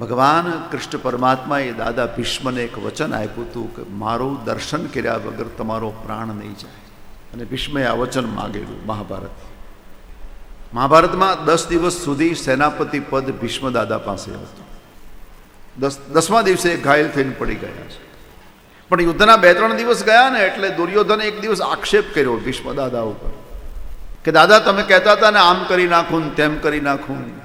ભગવાન કૃષ્ણ પરમાત્માએ દાદા ભીષ્મને એક વચન આપ્યું હતું કે મારું દર્શન કર્યા વગર તમારો પ્રાણ નહીં જાય. અને ભીષ્મે આ વચન માગેલું મહાભારત મહાભારતમાં દસ દિવસ સુધી સેનાપતિ પદ ભીષ્મ દાદા પાસે હતું. દસ, દસમા દિવસે ઘાયલ થઈને પડી ગયા છે. પણ યુદ્ધના બે, ત્રણ દિવસ ગયા ને એટલે દુર્યોધને એક દિવસ આક્ષેપ કર્યો ભીષ્મ દાદા ઉપર. કે દાદા, તમે કહેતા હતા ને, આમ કરી નાખું તેમ કરી નાખું.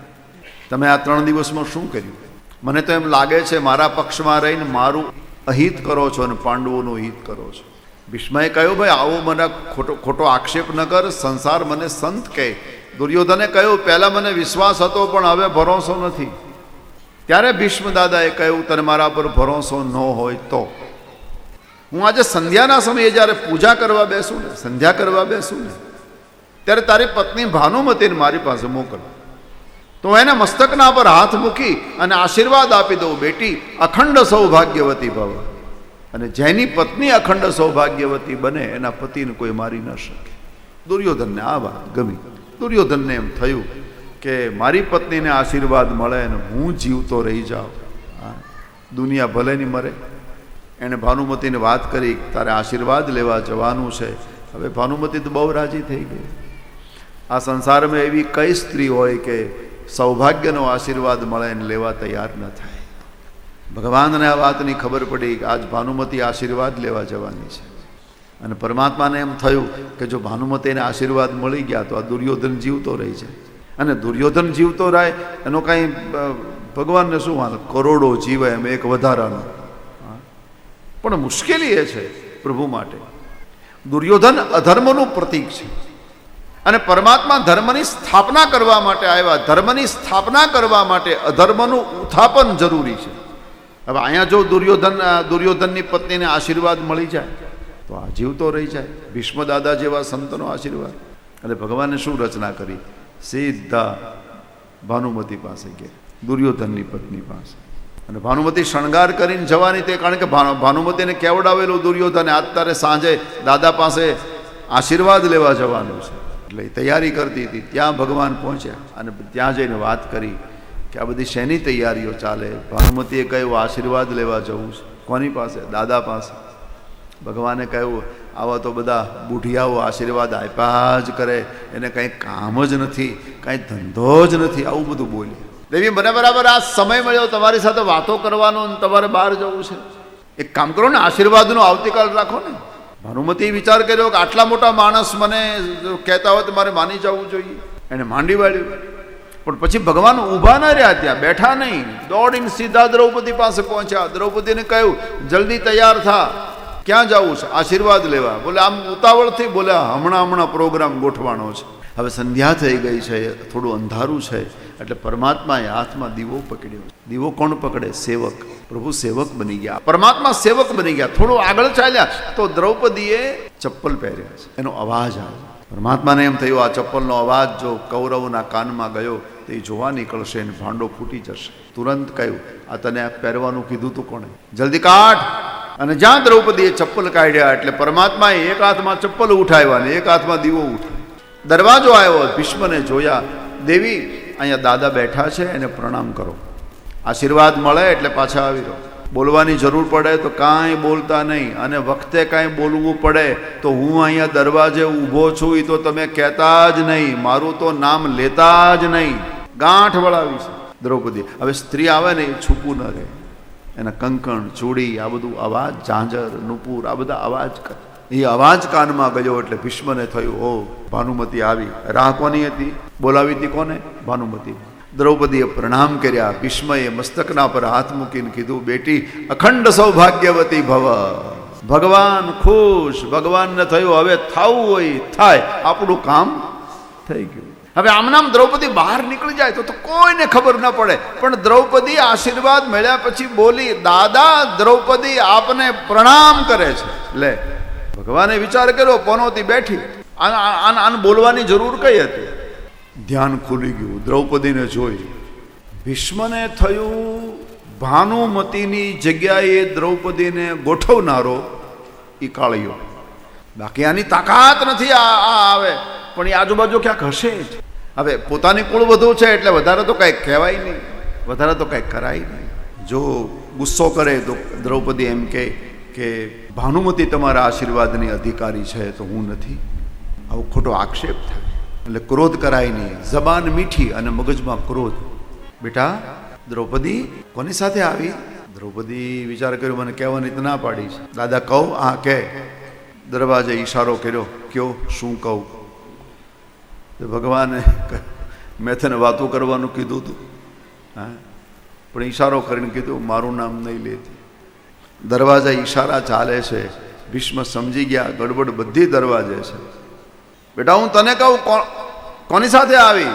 તમે આ ત્રણ દિવસમાં શું કર્યું? મને તો એમ લાગે છે મારા પક્ષમાં રહીને મારું અહિત કરો છો અને પાંડવોનું હિત કરો છો. ભીષ્મએ કહ્યું, ભાઈ, આવો મને ખોટો ખોટો આક્ષેપ ન કર, સંસાર મને સંત કહે. દુર્યોધને કહ્યું, પહેલાં મને વિશ્વાસ હતો, પણ હવે ભરોસો નથી. ત્યારે ભીષ્મ દાદાએ કહ્યું, તને મારા પર ભરોસો ન હોય તો. હું આજે સંધ્યાના સમયે જ્યારે પૂજા કરવા બેસું ને, સંધ્યા કરવા બેસું ને, ત્યારે તારી પત્ની ભાનુમતીને મારી પાસે મોકલ. તો એને મસ્તકના પર હાથ મૂકી અને આશીર્વાદ આપી દઉં, બેટી, અખંડ સૌભાગ્યવતી ભવ. અને જેની પત્ની અખંડ સૌભાગ્યવતી બને, એના પતિને કોઈ મારી ન શકે. દુર્યોધનને આ વાત ગમી. દુર્યોધનને એમ થયું કે મારી પત્નીને આશીર્વાદ મળે અને હું જીવતો રહી જાઉં. દુનિયા ભલે નહીં મરે. એણે ભાનુમતીને વાત કરી, તારે આશીર્વાદ લેવા જવાનું છે. હવે ભાનુમતી તો બહુ રાજી થઈ ગઈ. આ સંસારમાં એવી કઈ સ્ત્રી હોય કે સૌભાગ્યનો આશીર્વાદ મળે એને લેવા તૈયાર ન થાય. ભગવાનને આ વાતની ખબર પડી કે આજ ભાનુમતી આશીર્વાદ લેવા જવાની છે. અને પરમાત્માને એમ થયું કે જો ભાનુમતીને આશીર્વાદ મળી ગયા તો આ દુર્યોધન જીવતો રહી છે અને દુર્યોધન જીવતો રહે એનો કાંઈ ભગવાનને શું વાંધો? કરોડો જીવે એમ એક વધારાનો. પણ મુશ્કેલી એ છે પ્રભુ માટે. દુર્યોધન અધર્મનું પ્રતીક છે. અને પરમાત્મા ધર્મની સ્થાપના કરવા માટે આવ્યા, ધર્મની સ્થાપના કરવા માટે અધર્મનું ઉત્થાપન જરૂરી છે. હવે અહીંયા જો દુર્યોધન દુર્યોધનની પત્નીને આશીર્વાદ મળી જાય, તો આ જીવતો રહી જાય, ભીષ્મ દાદા જેવા સંતનો આશીર્વાદ. એટલે ભગવાને શું રચના કરી? સીધા ભાનુમતી પાસે ગયા દુર્યોધનની પત્ની પાસે. અને ભાનુમતી શણગાર કરીને જવાની તે, કારણ કે ભાનુ- ભાનુમતીને કેવડાવેલું દુર્યોધને આજ તારે સાંજે દાદા પાસે આશીર્વાદ લેવા જવાનું છે. એટલે તૈયારી કરતી હતી, ત્યાં ભગવાન પહોંચ્યા અને ત્યાં જઈને વાત કરી કે આ બધી શેની તૈયારીઓ ચાલે? ભાનુમતીએ કહ્યું, આશીર્વાદ લેવા જવું છે. કોની પાસે? દાદા પાસે. ભગવાને કહ્યું, આવા તો બધા બુઢિયાઓ આશીર્વાદ આપ્યા જ કરે. એને કંઈ કામ જ નથી, કાંઈ ધંધો જ નથી. આવું બધું બોલે દેવી, મને બરાબર આ સમય મળ્યો. તમારી સાથે વાતો કરવાનો તમારે બહાર જવું છે. એક કામ કરો ને, આશીર્વાદનો આવતીકાલ રાખો ને. ભાનુમતી વિચાર કર્યો કે આટલા મોટા માણસ મને કહેતા હોય તો મારે માની જવું જોઈએ. એને માંડી વાળ્યું. પણ પછી ભગવાન ઊભા ન રહ્યા ત્યાં, બેઠા નહીં. દોડીને સીધા દ્રૌપદી પાસે પહોંચ્યા. દ્રૌપદીને કહ્યું, જલ્દી તૈયાર થા. ક્યાં જવું છે? આશીર્વાદ લેવા. બોલે, આમ ઉતાવળથી બોલે, હમણાં હમણાં પ્રોગ્રામ ગોઠવાનો છે. હવે સંધ્યા થઈ ગઈ છે, થોડું અંધારું છે. એટલે પરમાત્માએ હાથમાં દીવો પકડ્યો. દીવો કોણ પકડે? સેવક. પ્રભુ સેવક બની ગયા. પરમાત્મા સેવક બની ગયા. થોડું આગળ ચાલ્યા તો દ્રૌપદીએ ચપ્પલ પહેર્યા છે. એનો અવાજ આવ્યો પરમાત્માને એમ થયું, આ ચપ્પલનો અવાજ જો કૌરવના કાનમાં ગયો, તો એ જોવા નીકળશે અને ભાંડો ફૂટી જશે. તુરંત કહ્યું, આ તને પહેરવાનું કીધું તું કોણે? જલ્દી કાઢ. અને જ્યાં દ્રૌપદીએ ચપ્પલ કાઢ્યા, એટલે પરમાત્માએ એક હાથમાં ચપ્પલ ઉઠાવ્યા ને એક હાથમાં દીવો ઉઠાવ્યો. દરવાજો આવ્યો, ભીષ્મને જોયા, દેવી અહીંયા દાદા બેઠા છે, એને પ્રણામ કરો. આશીર્વાદ મળે એટલે પાછા આવી રહો. બોલવાની જરૂર પડે તો કાંઈ બોલતા નહીં. અને વખતે કાંઈ બોલવું પડે તો હું અહીંયા દરવાજે ઊભો છું એ તો તમે કહેતા જ નહીં. મારું તો નામ લેતા જ નહીં. ગાંઠ વળાવી છે. દ્રૌપદી, હવે સ્ત્રી આવે ને એ છૂપું ન રહે. એના કંકણ, ચૂડી, આ બધું અવાજ, ઝાંઝર, નુપુર, આ બધા અવાજ કરે. એ અવાજ કાનમાં ગયો એટલે ભીષ્મને થયું, ઓ, ભાનુમતી આવી. રાહ કોની હતી? બોલાવી હતી કોને? ભાનુમતી. દ્રૌપદીએ પ્રણામ કર્યા. ભીષ્મએ મસ્તકના પર હાથ મૂકીને કીધું, બેટી, અખંડ સૌભાગ્યવતી ભવ. ભગવાન ખુશ. ભગવાનને થયું, હવે થવું હોય, થાય. આપણું કામ થઈ ગયું. હવે આમનામ દ્રૌપદી બહાર નીકળી જાય તો કોઈને ખબર ન પડે. પણ દ્રૌપદી આશીર્વાદ મળ્યા પછી બોલી, દાદા, દ્રૌપદી આપને પ્રણામ કરે છે. લે ભગવાને વિચાર કર્યો, પનોતી બેઠી. આને આને બોલવાની જરૂર કઈ હતી? ધ્યાન ખુલી ગયું, દ્રૌપદીને જોઈ. ભીષ્મને થયું ભાનુમતીની જગ્યાએ દ્રૌપદીને ગોઠવનારો એ કાળિયો. બાકી આની તાકાત નથી આ આ આવે, પણ એ આજુબાજુ ક્યાંક હશે જ. હવે પોતાની કુળ વધુ છે એટલે વધારે તો કાંઈ કહેવાય નહીં. વધારે તો કાંઈ કરાય નહીં. જો ગુસ્સો કરે તો દ્રૌપદી એમ કે ભાનુમતી તમારા આશીર્વાદની અધિકારી છે તો હું નથી. આવો ખોટો આક્ષેપ થાય. એટલે ક્રોધ કરાય નહીં. જબાન મીઠી અને મગજમાં ક્રોધ. બેટા, દ્રૌપદી કોની સાથે આવી? દ્રૌપદી વિચાર કર્યો, મને કહેવાની ના પાડી છે. દાદા, કહું? આ કે દરવાજે ઈશારો કર્યો. કયો? શું કહું? ભગવાને મેં તને વાતો કરવાનું કીધું હતું હા? પણ ઈશારો કરીને કીધું, મારું નામ નહીં લેતી. દરવાજા ઈશારા ચાલે છે. ભીષ્મ સમજી ગયા, ગડબડ બધી દરવાજે છે. બેટા, હું તને કહું કોની સાથે આવી?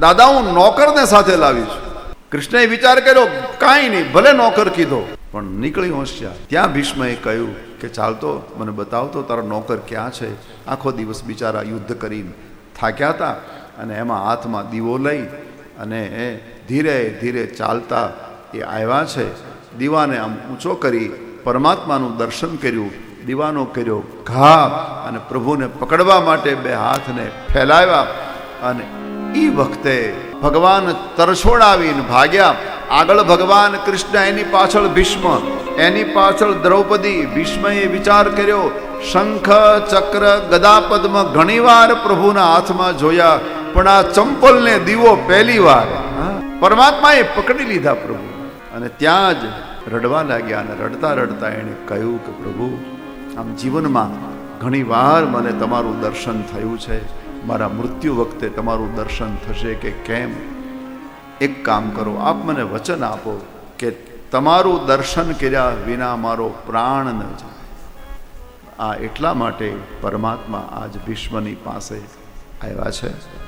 દાદા, હું નોકરને સાથે લાવી છું. કૃષ્ણએ વિચાર કર્યો, કાંઈ નહીં, ભલે નોકર કીધો. પણ નીકળી હોશિયાર. ત્યાં ભીષ્મએ કહ્યું કે ચાલતો મને બતાવતો તારો નોકર ક્યાં છે? આખો દિવસ બિચારા યુદ્ધ કરીને થાક્યા હતા અને એમાં હાથમાં દીવો લઈ અને એ ધીરે ધીરે ચાલતા એ આવ્યા છે. દીવાને આમ ઊંચો કરી પરમાત્માનું દર્શન કર્યું, દીવાનો કર્યો ઘા અને પ્રભુને પકડવા માટે બે હાથને ફેલાવ્યા અને એ વખતે ભગવાન તરછોડાવીને ભાગ્યા. આગળ ભગવાન કૃષ્ણ એની પાછળ ભીષ્મ, એની પાછળ દ્રૌપદી ભીષ્મએ વિચાર કર્યો, શંખ, ચક્ર ગદા પદ્મ ઘણીવાર પ્રભુના હાથમાં જોયા, પણ આ ચંપલને દીવો પહેલી વાર પરમાત્માએ પકડી લીધા પ્રભુ અને ત્યાં જ રડવા લાગ્યા અને રડતા રડતા એણે કહ્યું કે, પ્રભુ, આમ જીવનમાં ઘણી વાર મને તમારું દર્શન થયું છે. મારા મૃત્યુ વખતે તમારું દર્શન થશે કે કેમ? એક કામ કરો, આપ મને વચન આપો કે તમારું દર્શન કર્યા વિના મારો પ્રાણ ન જાય. આ એટલા માટે પરમાત્મા આજ ભીષ્મની પાસે આવ્યા છે.